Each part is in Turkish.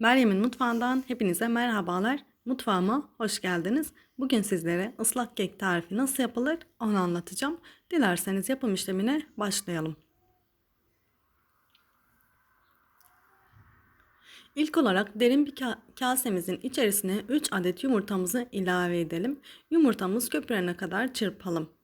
Meryem'in mutfağından hepinize merhabalar. Mutfağıma hoş geldiniz. Bugün sizlere ıslak kek tarifi nasıl yapılır onu anlatacağım. Dilerseniz yapım işlemine başlayalım. İlk olarak derin bir ka- kasemizin içerisine 3 adet yumurtamızı ilave edelim. Yumurtamız köpürene kadar çırpalım.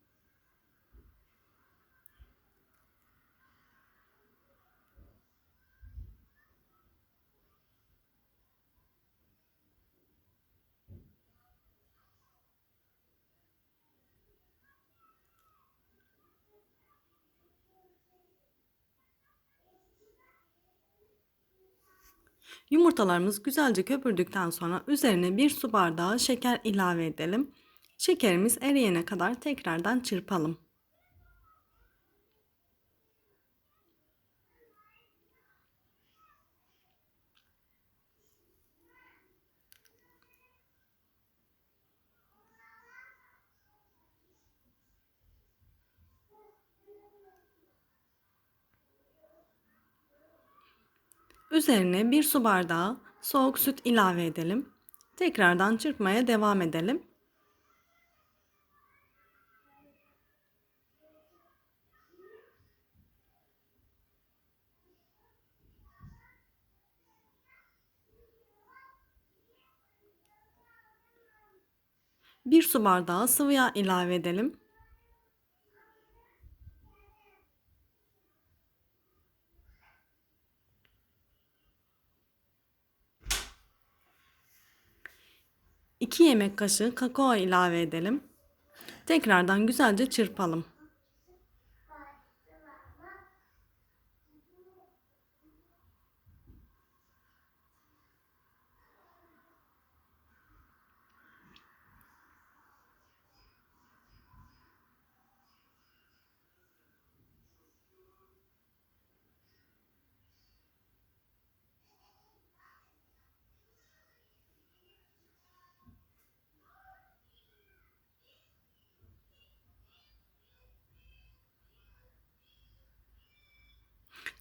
Yumurtalarımız güzelce köpürdükten sonra üzerine bir su bardağı şeker ilave edelim. Şekerimiz eriyene kadar tekrardan çırpalım. Üzerine bir su bardağı soğuk süt ilave edelim. Tekrardan çırpmaya devam edelim. Bir su bardağı sıvı yağ ilave edelim. İki yemek kaşığı kakao ilave edelim. Tekrardan güzelce çırpalım.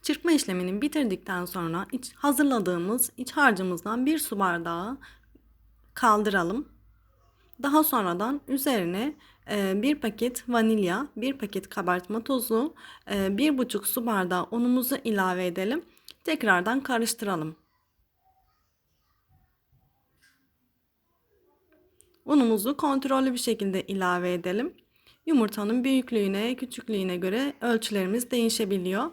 Çırpma işlemini bitirdikten sonra iç, hazırladığımız iç harcımızdan bir su bardağı kaldıralım. Daha sonradan üzerine e, bir paket vanilya, bir paket kabartma tozu, e, bir buçuk su bardağı unumuzu ilave edelim. Tekrardan karıştıralım. Unumuzu kontrollü bir şekilde ilave edelim. Yumurtanın büyüklüğüne, küçüklüğüne göre ölçülerimiz değişebiliyor.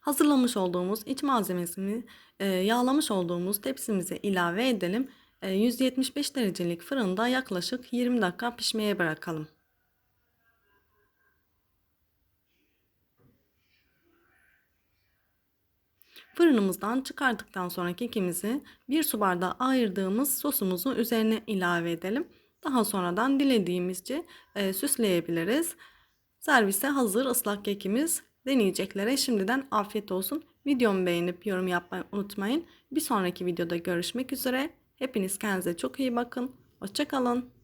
Hazırlamış olduğumuz iç malzemesini e, yağlamış olduğumuz tepsimize ilave edelim. E, 175 derecelik fırında yaklaşık 20 dakika pişmeye bırakalım. Fırınımızdan çıkardıktan sonra kekimizi bir su bardağı ayırdığımız sosumuzu üzerine ilave edelim. Daha sonradan dilediğimizce e, süsleyebiliriz. Servise hazır ıslak kekimiz deneyeceklere şimdiden afiyet olsun. Videomu beğenip yorum yapmayı unutmayın. Bir sonraki videoda görüşmek üzere. Hepiniz kendinize çok iyi bakın. Hoşçakalın.